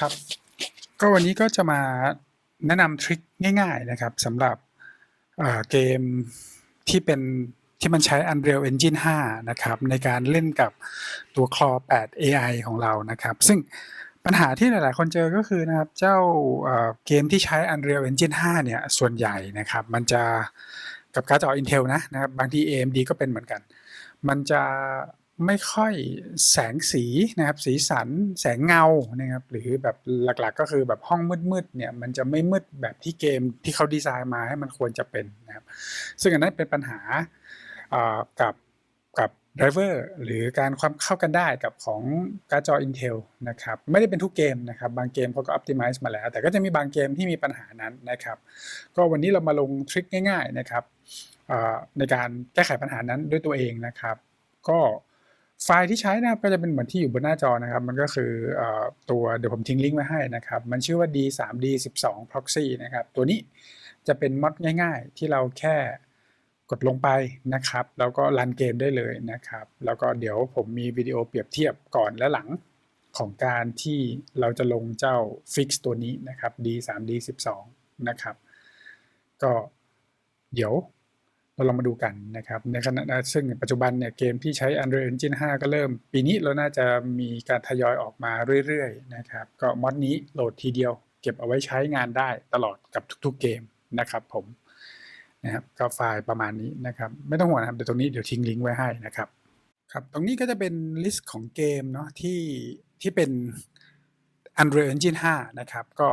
ครับ ก็วันนี้ก็จะมาแนะนำทริคง่าย ๆนะครับสำหรับเกมที่เป็นที่มันใช้ Unreal Engine 5 นะครับ ในการเล่นกับตัว Claw 8 AI ของเรานะครับ ซึ่งปัญหาที่หลาย ๆ คนเจอก็คือนะครับ เจ้าเอ่อเกมที่ใช้ Unreal Engine 5 เนี่ย ส่วนใหญ่นะครับ มันจะกับการ์ดจอ Intel นะนะครับ บางที AMD ก็เป็นเหมือนกัน มันจะ ไม่ค่อยแสงสีนะครับ สีสันแสงเงานะครับ หรือแบบหลักๆ ก็คือแบบห้องมืดๆเนี่ยมันจะไม่มืดแบบที่เกมที่เขาดีไซน์มาให้มันควรจะเป็นนะครับ ซึ่งอันนั้นเป็นปัญหากับกับไดรเวอร์หรือการความเข้ากันได้กับของการ์ดจอ Intel นะครับ ไม่ได้เป็นทุกเกมนะครับ บางเกมเขาก็ optimize มาแล้ว แต่ก็จะมีบางเกมที่มีปัญหานั้นนะครับ ก็วันนี้เรามาลงทริคง่าย ๆนะครับในการแก้ไขปัญหานั้นด้วยตัวเองนะครับ ก็ ไฟล์ที่ใช้นะครับก็จะเป็นเหมือนที่อยู่บนหน้าจอนะครับ มันก็คืออตัวเดี๋ยวผมทิ้งลิงก์ไว้ให้นะครับ มันชื่อว่า D3D12 Proxy นะครับ ตัวนี้จะเป็นมอดง่าย ๆ ที่เราแค่กดลงไปนะครับ แล้วก็รันเกมได้เลยนะครับ แล้วก็เดี๋ยวผมมีวิดีโอเปรียบเทียบก่อนและหลังของการที่เราจะลงเจ้า Fix ตัวนี้นะครับ D3D12 นะครับ ก็เดี๋ยว เราลองมาดูกันนะครับในขณะซึ่งปัจจุบันเนี่ยเกมที่ใช้ Unreal Engine 5 ก็เริ่ม ปีนี้เราน่าจะมีการทยอยออกมาเรื่อยๆนะครับก็มอดนี้โหลดทีเดียว เก็บเอาไว้ใช้งานได้ตลอดกับทุกๆเกมนะครับผมนะครับก็ไฟล์ประมาณนี้นะครับไม่ต้องห่วงนะครับเดี๋ยวตรงนี้เดี๋ยวทิ้งลิงก์ไว้ให้นะครับครับตรงนี้ก็จะเป็นลิสต์ของเกมเนาะที่ที่เป็น Unreal Engine 5 นะครับก็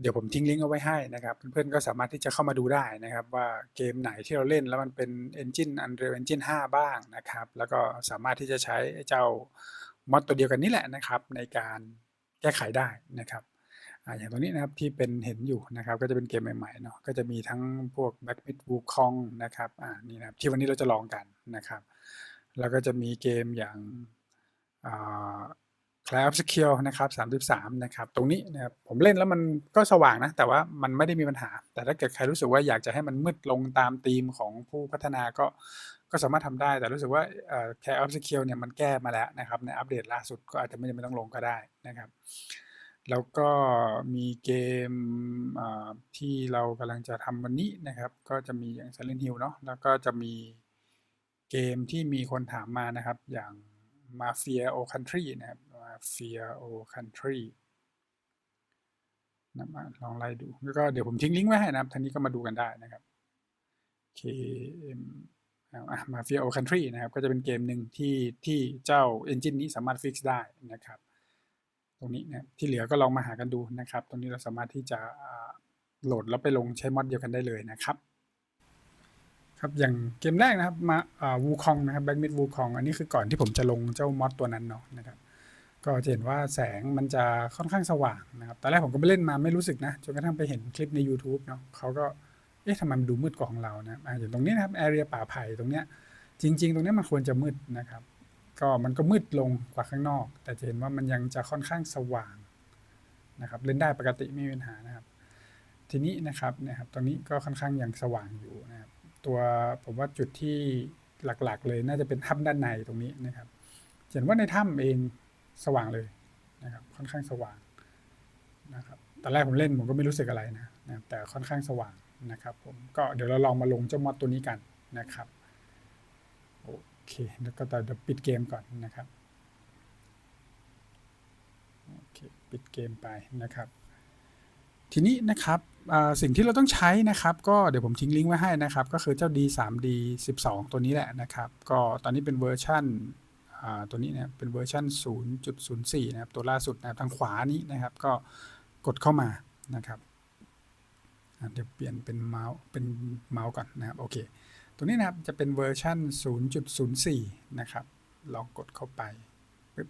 เดี๋ยวผมทิ้งลิงก์เอาไว้ให้นะครับ เพื่อนๆก็สามารถที่จะเข้ามาดูได้นะครับ ว่าเกมไหนที่เราเล่นแล้วมันเป็น Engine Unreal Engine 5 บ้างนะครับ แล้วก็สามารถที่จะใช้เจ้ามอดตัวเดียวกันนี่แหละนะครับ ในการแก้ไขได้นะครับออย่างตัวนี้นะครับที่เป็นเห็นอยู่นะครับ ก็จะเป็นเกมใหม่ๆเนาะก็จะมีทั้งพวก Black Myth Wukong นะครับอ่านี่นะครับที่วันนี้เราจะลองกันนะครับ แล้วก็จะมีเกมอย่างอ่า Clash of Skill นะครับ33นะครับตรงนี้นะครับผมเล่นแล้วมันก็สว่างนะ แต่ว่ามันไม่ได้มีปัญหา แต่ถ้าเกิดใครรู้สึกว่าอยากจะให้มันมืดลงตามธีมของผู้พัฒนาก็ก็สามารถทำได้ แต่รู้สึกว่าเอ่อ Clash of Skill เนี่ยมันแก้มาแล้วนะครับในอัปเดตล่าสุดก็อาจจะไม่จำเป็นต้องลงก็ได้นะครับแล้วก็มีเกมที่เรากำลังจะทำวันนี้นะครับ ก็จะมีอย่าง Silent Hill เนาะแล้วก็จะมีเกมที่มีคนถามมานะครับ อย่าง Mafia O Country นะครับ Mafia O Country นะมาลองไล่ดู แล้วก็เดี๋ยวผมทิ้งลิงก์ไว้ให้นะครับท่านนี้ก็มาดูกันได้นะครับ KM อ่า Mafia O Country นะครับ ก็จะเป็นเกมหนึ่งที่ที่เจ้า engine นี้สามารถฟิกซ์ได้นะครับ ตรงนี้นะที่เหลือก็ลองมาหากันดูนะครับ ตรงนี้เราสามารถที่จะโหลดแล้วไปลงใช้มอดเดียวกันได้เลยนะครับ ครับอย่างเกมแรกนะครับมาอ่าวูคองนะครับแบ็กมิดวูคองอันนี้คือก่อนที่ผมจะลงเจ้ามอดตัวนั้นเนาะนะครับ ก็จะเห็นว่าแสงมันจะค่อนข้างสว่างนะครับตอนแรกผมก็ไปเล่นมาไม่รู้สึกนะ จนกระทั่งไปเห็นคลิปใน YouTube เนาะเขาก็ เอ๊ะทำไมมันดูมืดกว่าของเรานะอ่าอย่างตรงนี้นะครับแอเรียป่าไผ่ตรงเนี้ยจริง ๆ ตรงเนี้ยมันควรจะมืดนะครับ ก็มันก็มืดลงกว่าข้างนอก แต่จะเห็นว่ามันยังจะค่อนข้างสว่างนะครับเล่นได้ปกติไม่มีปัญหานะครับ ทีนี้นะครับนะครับตรงนี้ก็ค่อนข้างยังสว่างอยู่นะครับตัวผมว่าจุดที่หลักๆ เลยน่าจะเป็นถ้ำด้านในตรงนี้นะครับเห็นว่าในถ้ำเอง สว่างเลยนะครับค่อนข้างสว่างนะครับตอนแรกผมเล่นผมก็ไม่รู้สึกอะไรนะนะแต่ค่อนข้างสว่างนะครับผมก็เดี๋ยวเราลองมาลงเจ้ามอดตัวนี้กันนะครับโอเคแล้วก็เดี๋ยวปิดเกมก่อนนะครับโอเคปิดเกมไปนะครับ ทีนี้นะครับสิ่งที่เราต้องใช้นะครับ ก็เดี๋ยวผมทิ้งลิงก์ไว้ให้นะครับ ก็คือเจ้า D3D 12 ตัวนี้แหละนะครับ ก็ตอนนี้เป็นเวอร์ชันอ่า ตัวนี้นะครับเป็นเวอร์ชัน0.04 นะครับ ตัวล่าสุดนะครับทางขวานี้นะครับ ก็กดเข้ามานะครับเดี๋ยวเปลี่ยนเป็นเมาส์เป็นเมาส์ก่อนนะครับโอเคตัวนี้นะครับจะเป็นเวอร์ชัน0.04 นะครับ ลองกดเข้าไปปึ๊บ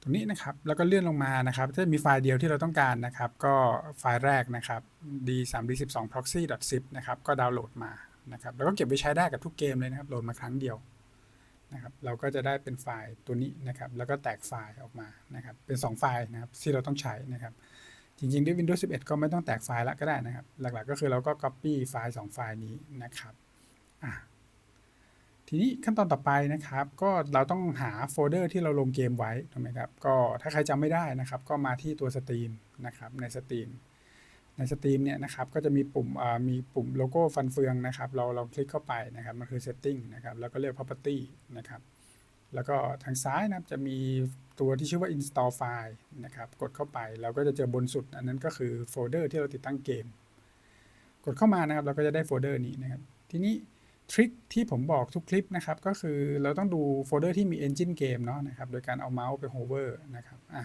ตรงนี้นะครับแล้วก็เลื่อนลงมานะครับจะมีไฟล์เดียวที่เราต้องการนะครับ ก็ไฟล์แรกนะครับ d3d12 proxy.zip นะครับ ก็ดาวน์โหลดมา นะครับแล้วก็เก็บไว้ใช้ได้กับทุกเกมเลยนะครับโหลดมาครั้งเดียวนะครับเราก็จะได้เป็นไฟล์ตัวนี้นะครับ แล้วก็แตกไฟล์ออกมานะครับเป็น 2 ไฟล์นะครับที่เราต้องใช้นะครับ จริงๆ ด้วย Windows 11 ก็ไม่ต้องแตกไฟล์ละก็ได้นะครับ หลักๆก็คือเราก็ Copy ไฟล์ 2 ไฟล์นี้นะครับทีทีนี้ขั้นตอนต่อไปนะครับ ก็เราต้องหาโฟลเดอร์ที่เราลงเกมไว้ถูกไหมครับก็ถ้าใครจำไม่ได้นะครับ ก็มาที่ตัวสตรีมนะครับในสตรีม ในสตรีมเนี่ยนะครับก็จะมีปุ่มมีปุ่มโลโก้ฟันเฟืองนะครับ เราเราคลิกเข้าไปนะครับมันคือ setting นะครับแล้วก็เลือก property นะครับแล้วก็ทางซ้ายนะครับจะมีตัวที่ชื่อว่า install file นะครับกดเข้าไปเราก็จะเจอบนสุด อันนั้นก็คือโฟลเดอร์ที่เราติดตั้งเกม กดเข้ามานะครับเราก็จะได้โฟลเดอร์นี้นะครับทีนี้ทริคที่ผมบอกทุกคลิปนะครับก็คือเราต้องดูโฟลเดอร์ที่มี engine game เนาะนะครับโดยการเอาเมาส์ไป hover นะครับอะ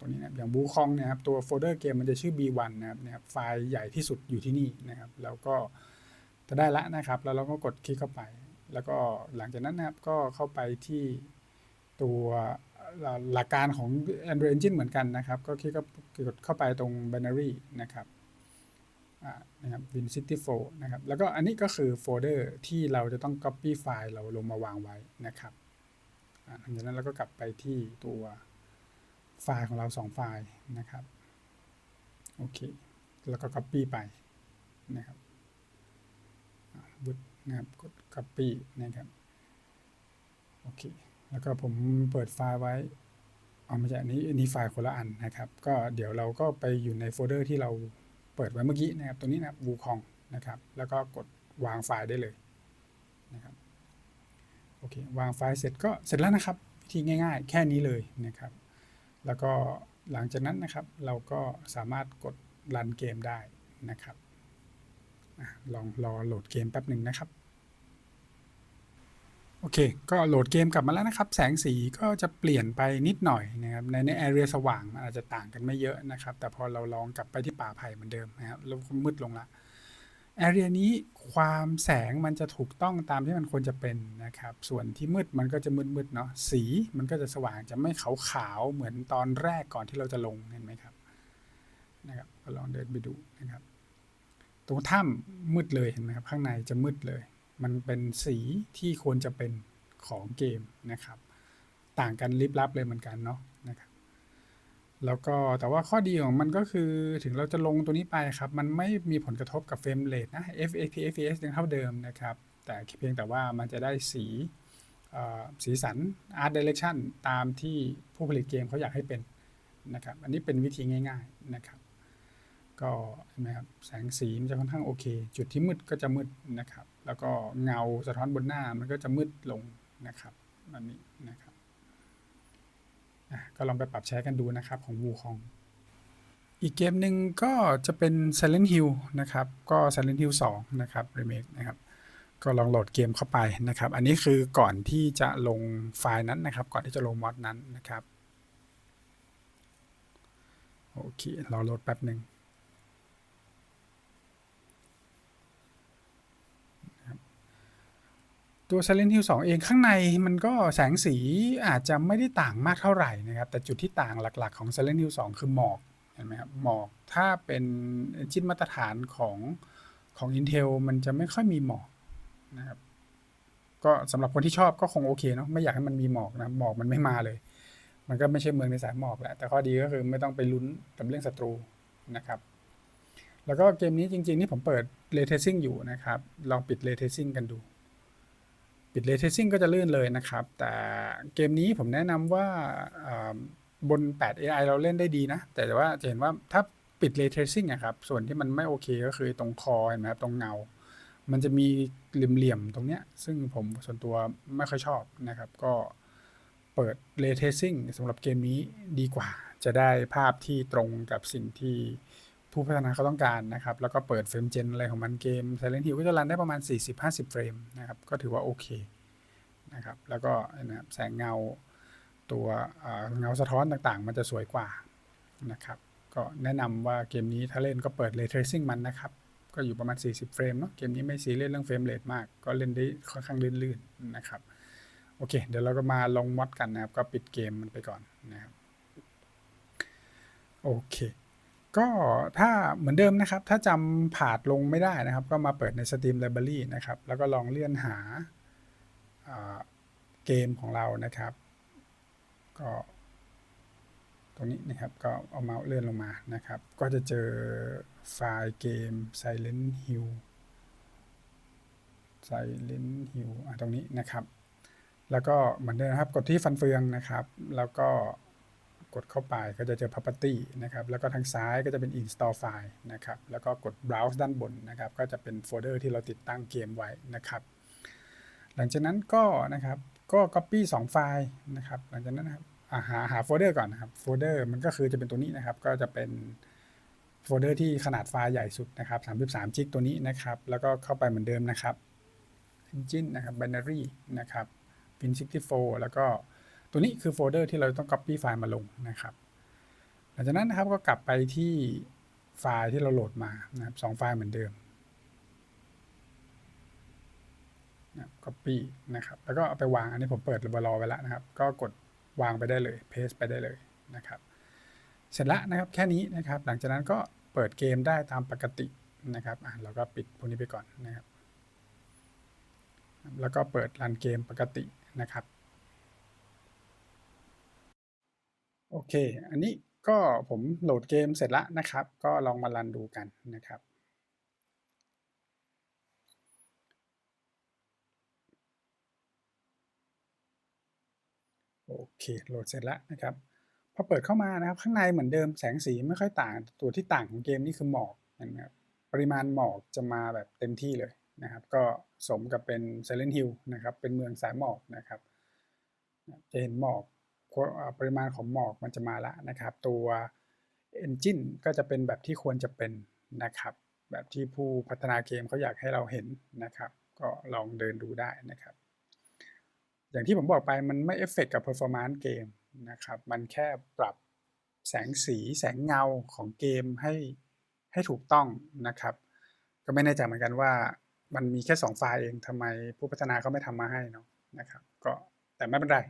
ตัวนี้นะอย่างบูคองเนี่ยครับตัวโฟลเดอร์เกมมันจะชื่อ b1 นะครับนะครับไฟล์ใหญ่ที่สุดอยู่ที่นี่นะครับ แล้วก็จะได้ละนะครับ แล้วเราก็กดคลิกเข้าไป แล้วก็หลังจากนั้นนะครับก็เข้าไปที่ตัวหลักการของ Android Engine เหมือนกันนะครับ ก็คลิกกดเข้าไปตรง binary นะครับนะครับ Win City 4นะครับ แล้วก็อันนี้ก็คือโฟลเดอร์ที่เราจะต้อง Copy ไฟล์เราลงมาวางไว้นะครับหลังจากนั้นเราก็กลับไปที่ตัว ไฟล์ของเรา 2 ไฟล์นะครับ โอเค แล้วก็ Copy ไปนะครับบุดนะครับ กด Copy นะครับ โอเค แล้วก็ผมเปิดไฟล์ไว้เอาไม่ใช่อันนี้อันนี้ไฟล์คนละอันนะครับ ก็เดี๋ยวเราก็ไปอยู่ในโฟลเดอร์ที่เราเปิดไว้เมื่อกี้นะครับตัวนี้นะครับ wukong นะครับ แล้วก็กดวางไฟล์ได้เลยนะครับ โอเค วางไฟล์เสร็จก็เสร็จแล้วนะครับ วิธีง่าย ๆ แค่นี้เลยนะครับ แล้วก็หลังจากนั้นนะครับเราก็สามารถกดรันเกมได้นะครับลองรอโหลดเกมแป๊บหนึ่งนะครับ โอเค ก็โหลดเกมกลับมาแล้วนะครับ แสงสีก็จะเปลี่ยนไปนิดหน่อยนะครับ ในในแอเรียสว่างอาจจะต่างกันไม่เยอะนะครับ แต่พอเราลองกลับไปที่ป่าไผ่เหมือนเดิมนะครับมืดลงละ แอเรียนี้ความแสงมันจะถูกต้องตามที่มันควรจะเป็นนะครับ ส่วนที่มืดมันก็จะมืดๆเนาะสีมันก็จะสว่างจะไม่ขาวๆเหมือนตอนแรกก่อนที่เราจะลงเห็นไหมครับนะครับก็ลองเดินไปดูนะครับตรงถ้ำมืดเลยเห็นไหมครับข้างในจะมืดเลย มันเป็นสีที่ควรจะเป็นของเกมนะครับ ต่างกันลิบลับเลยเหมือนกันเนาะนะครับ แล้วก็แต่ว่าข้อดีของมันก็คือถึงเราจะลงตัวนี้ไปครับ มันไม่มีผลกระทบกับเฟรมเรทนะ FPS ยังเท่าเดิมนะครับ แต่เพียงแต่ว่ามันจะได้สีสีสัน Art Direction ตามที่ผู้ผลิตเกมเขาอยากให้เป็นนะครับ อันนี้เป็นวิธีง่าย ๆนะครับ ก็เห็นไหมครับแสงสีมันจะค่อนข้างโอเค จุดที่มืดก็จะมืดนะครับ แล้วก็เงาสะท้อนบนหน้ามันก็จะมืดลงนะครับอันนี้นะครับ ก็ลองไปปรับใช้กันดูนะครับของ Wukong อีกเกมหนึ่งก็จะเป็น Silent Hill นะครับ ก็ Silent Hill 2 นะครับ Remake นะครับ ก็ลองโหลดเกมเข้าไปนะครับ อันนี้คือก่อนที่จะลงไฟล์นั้นนะครับ ก่อนที่จะลงมอดนั้นนะครับ โอเค รอโหลดแป๊บหนึ่ง ตัว Silent Hill 2 เองข้างในมันก็แสงสีอาจจะไม่ได้ต่างมากเท่าไหร่นะครับ แต่จุดที่ต่างหลักๆของ Silent Hill 2 คือหมอกเห็นไหมครับหมอกถ้าเป็นชิ้นมาตรฐานของของ Intel มันจะไม่ค่อยมีหมอกนะครับก็สำหรับคนที่ชอบก็คงโอเคเนาะไม่อยากให้มันมีหมอกนะหมอกมันไม่มาเลย มันก็ไม่ใช่เมืองในสายหมอกแหละ แต่ข้อดีก็คือไม่ต้องไปลุ้นกับเรื่องศัตรูนะครับ แล้วก็เกมนี้จริงๆ นี่ผมเปิด Ray Tracing อยู่นะครับ ลองปิด Ray Tracing กันดู ปิด Ray Tracing ก็จะลื่นเลยนะครับ แต่เกมนี้ผมแนะนำว่าบน 8 AI เราเล่นได้ดีนะ แต่ว่าจะเห็นว่าถ้าปิด Ray Tracing อะครับ ส่วนที่มันไม่โอเคก็คือตรงคอเห็นไหมครับตรงเงา มันจะมีเหลี่ยมๆตรงเนี้ย ซึ่งผมส่วนตัวไม่ค่อยชอบนะครับ ก็เปิด Ray Tracing สำหรับเกมนี้ดีกว่า จะได้ภาพที่ตรงกับสิ่งที่ ผู้พัฒนาเขาต้องการนะครับ แล้วก็เปิดเฟรมเจนอะไรของมันเกม Silent Hill ก็จะรันได้ประมาณ 40-50 เฟรมนะครับ ก็ถือว่าโอเคนะครับ แล้วก็นะครับแสงเงาตัวเงาสะท้อนต่างๆ มันจะสวยกว่านะครับ ก็แนะนำว่าเกมนี้ถ้าเล่นก็เปิด Ray Tracing มันนะครับ ก็อยู่ประมาณ 40 เฟรมเนาะ เกมนี้ไม่ซีเรียสเรื่องเฟรมเรทมาก ก็เล่นได้ค่อนข้างลื่นๆนะครับ โอเค เดี๋ยวเราก็มาลงมอดกันนะครับ ก็ปิดเกมมันไปก่อนนะครับ โอเค ก็ถ้าเหมือนเดิมนะครับ ถ้าจำผาดลงไม่ได้นะครับ ก็มาเปิดใน Steam Library นะครับ แล้วก็ลองเลื่อนหาเกมของเรานะครับ ก็ตรงนี้นะครับก็เอาเมาส์เลื่อนลงมานะครับ ก็จะเจอไฟล์เกม Silent Hill Silent Hill อะตรงนี้นะครับ แล้วก็เหมือนเดิมครับกดที่ฟันเฟืองนะครับ แล้วก็ กดเข้าไปก็จะเจอ property นะครับ แล้วก็ทางซ้ายก็จะเป็น install file นะครับ แล้วก็กด browse ด้านบนนะครับ ก็จะเป็นโฟลเดอร์ที่เราติดตั้งเกมไว้นะครับ หลังจากนั้นก็นะครับ ก็ copy 2 ไฟล์นะครับ หลังจากนั้นนะครับาหาหาโฟลเดอร์ก่อนนะครับ โฟลเดอร์มันก็คือจะเป็นตัวนี้นะครับ ก็จะเป็นโฟลเดอร์ที่ขนาดไฟล์ใหญ่สุดนะครับ33จิกตัวนี้นะครับ แล้วก็เข้าไปเหมือนเดิมนะครับ engine นะครับ binary นะครับ pin64 แล้วก็ ตัวนี้คือโฟลเดอร์ที่เราต้อง copy ไฟล์มาลงนะครับ หลังจากนั้นนะครับก็กลับไปที่ไฟล์ที่เราโหลดมานะครับสองไฟล์เหมือนเดิมนะ copy นะครับ แล้วก็เอาไปวาง อันนี้ผมเปิดรอไว้แล้วนะครับ ก็กดวางไปได้เลย paste ไปได้เลยนะครับ เสร็จแล้วนะครับแค่นี้นะครับ หลังจากนั้นก็เปิดเกมได้ตามปกตินะครับอะเราก็ปิดพวกนี้ไปก่อนนะครับ แล้วก็เปิดรันเกมปกตินะครับ โอเค อันนี้ก็ผมโหลดเกมเสร็จแล้วนะครับ ก็ลองมารันดูกันนะครับ โอเค โหลดเสร็จแล้วนะครับ พอเปิดเข้ามานะครับ ข้างในเหมือนเดิมแสงสีไม่ค่อยต่าง ตัวที่ต่างของเกมนี่คือหมอกนะครับ ปริมาณหมอกจะมาแบบเต็มที่เลยนะครับ ก็สมกับเป็น Silent Hill นะครับ เป็นเมืองสายหมอกนะครับจะเห็นหมอก ปริมาณของหมอกมันจะมาแล้วนะครับ ตัว Engine ก็จะเป็นแบบที่ควรจะเป็นนะครับ แบบที่ผู้พัฒนาเกมเขาอยากให้เราเห็นนะครับ ก็ลองเดินดูได้นะครับ อย่างที่ผมบอกไปมันไม่เอฟเฟกกับ performance เกมนะครับ มันแค่ปรับแสงสีแสงเงาของเกมให้ให้ถูกต้องนะครับ ก็ไม่แน่ใจเหมือนกันว่ามันมีแค่ 2 ไฟล์เองทำไมผู้พัฒนาเขาไม่ทำมาให้เนาะนะครับ ก็แต่ไม่เป็นไร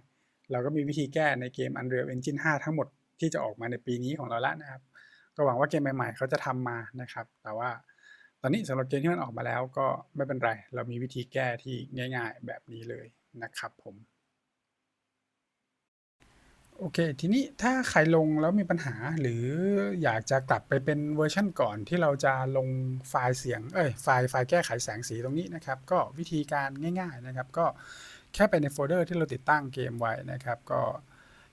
เราก็มีวิธีแก้ในเกม Unreal Engine 5 ทั้งหมดที่จะออกมาในปีนี้ของเราแล้วนะครับ ก็หวังว่าเกมใหม่ๆ เขาจะทำมานะครับ แต่ว่าตอนนี้สำหรับเกมที่มันออกมาแล้วก็ไม่เป็นไร เรามีวิธีแก้ที่ง่ายๆ แบบนี้เลยนะครับผมโอเค ทีนี้ถ้าใครลงแล้วมีปัญหาหรืออยากจะกลับไปเป็นเวอร์ชั่นก่อนที่เราจะลงไฟล์เสียง เอ้ย ไฟล์ไฟล์แก้ไขแสงสีตรงนี้นะครับ ก็วิธีการง่าย ๆนะครับ ก็ แค่ไปในโฟลเดอร์ที่เราติดตั้งเกมไว้นะครับ ก็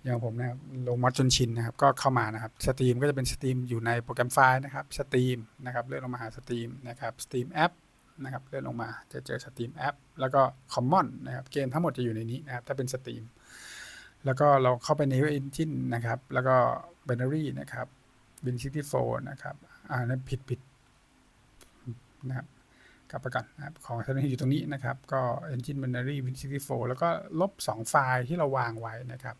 อย่างผมนะครับลงมอดจนชินนะครับ ก็เข้ามานะครับสตรีมก็จะเป็นสตรีมอยู่ในโปรแกรมไฟล์นะครับสตรีมนะครับเลื่อนลงมาหาสตรีมนะครับสตรีมแอปนะครับเลื่อนลงมาจะเจอสตรีมแอปแล้วก็คอมมอนนะครับเกมทั้งหมดจะอยู่ในนี้นะครับถ้าเป็นสตรีมแล้วก็เราเข้าไปใน Engine นะครับ แล้วก็ Binary นะครับ Bin64 นะครับ อ่านั้นผิดผิดนะครับ กลับไปก่อนนะครับของท่านอยู่ตรงนี้นะครับ ก็ Engine Binary Bin64 แล้วก็ลบ 2 ไฟล์ที่เราวางไว้นะครับ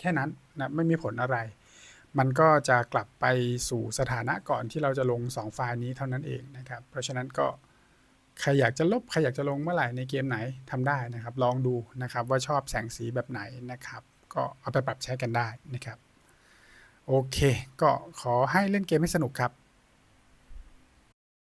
แค่นั้นนะไม่มีผลอะไร มันก็จะกลับไปสู่สถานะก่อนที่เราจะลง 2 ไฟล์นี้เท่านั้นเองนะครับ เพราะฉะนั้นก็ใครอยากจะลบใครอยากจะลงเมื่อไหร่ในเกมไหนทำได้นะครับ ลองดูนะครับว่าชอบแสงสีแบบไหนนะครับ ก็เอาไปปรับใช้กันได้นะครับ โอเค ก็ขอให้เล่นเกมให้สนุกครับ